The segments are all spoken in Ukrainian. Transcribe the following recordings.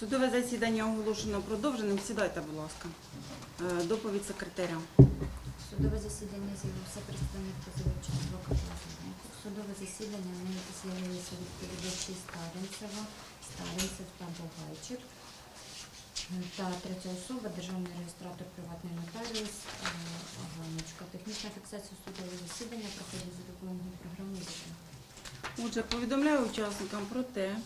Судове засідання оголошено продовженим. Сідайте, будь ласка. Е, Доповідь секретаря. Судове засідання з'явився представник позивача адвоката Судове засідання не з'явилися відповідачі Старинцева, Старинцев та Богайчик. Та третя особа, державний реєстратор приватний нотаріус е, Ганочка. Технічна фіксація судового засідання проходить за допомогою програми Отже, повідомляю учасникам про те, е,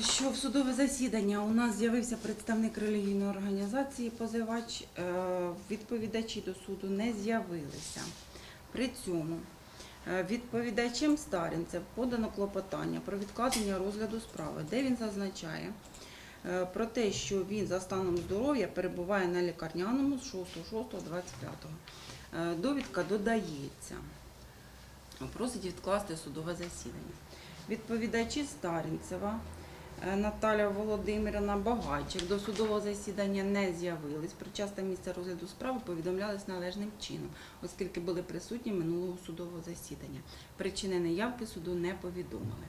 що в судове засідання у нас з'явився представник релігійної організації позивач. Е, Відповідачі до суду не з'явилися. При цьому е, відповідачем Старінцев подано клопотання про відкладення розгляду справи, де він зазначає е, про те, що він за станом здоров'я перебуває на лікарняному з 6.6.25. Е, Довідка додається. Просить відкласти судове засідання. Відповідачі Старінцева е, Наталя Володимирівна Багайчик до судового засідання не з'явились. Причасне місце розгляду справи повідомлялись належним чином, оскільки були присутні минулого судового засідання. Причини неявки суду не повідомили.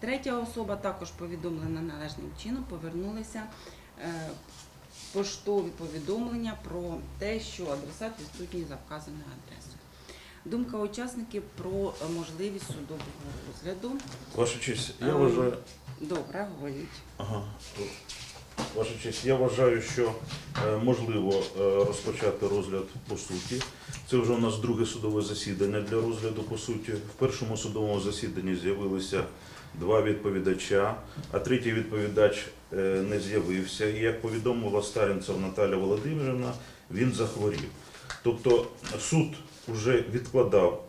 Третя особа також повідомлена належним чином, повернулися е, поштові повідомлення про те, що адресат відсутній за вказаною адресою. Думка учасників про е, можливість судового розгляду. Ваша честь, я Ем. вважаю. Добре, говоріть. Ага. Ваша честь, я вважаю, що е, можливо е, розпочати розгляд по суті. Це вже у нас друге судове засідання для розгляду по суті. В першому судовому засіданні з'явилися два відповідача, а третій відповідач е, не з'явився. І як повідомила Старінцев Наталя Володимирівна, він захворів. Тобто суд вже відкладав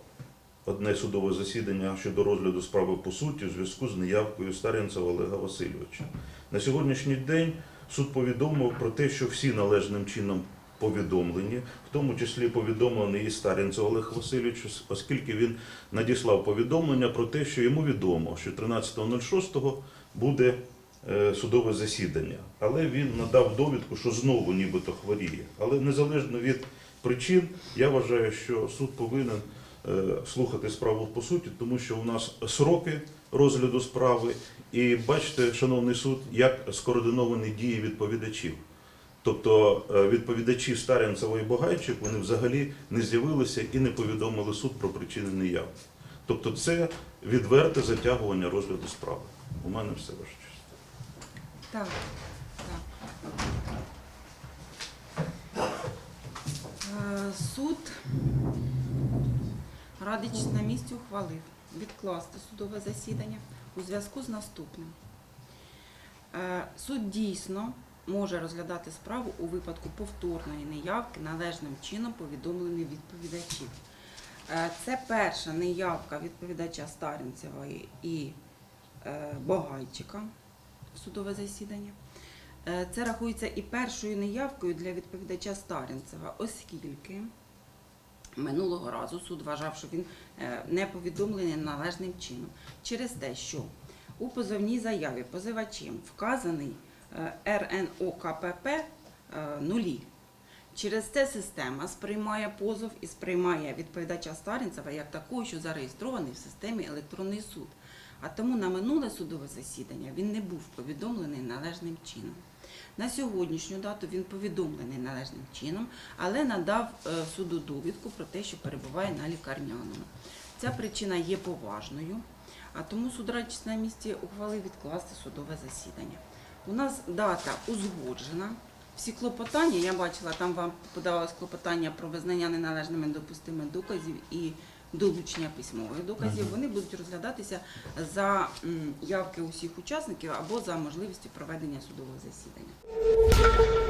одне судове засідання щодо розгляду справи по суті у зв'язку з неявкою Старінцева Олега Васильовича. На сьогоднішній день суд повідомив про те, що всі належним чином повідомлені, в тому числі повідомлений і Старінцев Олег Васильович, оскільки він надіслав повідомлення про те, що йому відомо, що 13.06 буде е, судове засідання. Але він надав довідку, що знову нібито хворіє. Але незалежно від причин, я вважаю, що суд повинен слухати справу по суті, тому що у нас сроки розгляду справи, і бачите, шановний суд, як скоординовані дії відповідачів. Тобто е, відповідачі Старянцева і Богайчик вони взагалі не з'явилися і не повідомили суд про причини неявки. Тобто це відверте затягування розгляду справи. У мене все ваша честь. Так, так. Е, Суд, радячись на місці, ухвалив відкласти судове засідання у зв'язку з наступним. Е, Суд дійсно може розглядати справу у випадку повторної неявки належним чином повідомлених відповідачів. Е, Це перша неявка відповідача Старінцева і- е, Богайчика в судове засідання. Це рахується і першою неявкою для відповідача Старінцева, оскільки минулого разу суд вважав, що він е, не повідомлений належним чином через те, що у позовній заяві позивачем вказаний е, РНОКПП е, нулі. Через це система сприймає позов і сприймає відповідача Старінцева як такого, що зареєстрований в системі електронний суд. А тому на минуле судове засідання він не був повідомлений належним чином. На сьогоднішню дату він повідомлений належним чином, але надав е, суду довідку про те, що перебуває на лікарняному. Ця причина є поважною, а тому суд радість на місці ухвалив відкласти судове засідання. У нас дата узгоджена. Всі клопотання, я бачила, там вам подавалось клопотання про визнання неналежними допустимих доказів і долучення письмових доказів. Вони будуть розглядатися за явки усіх учасників або за можливістю проведення судового засідання.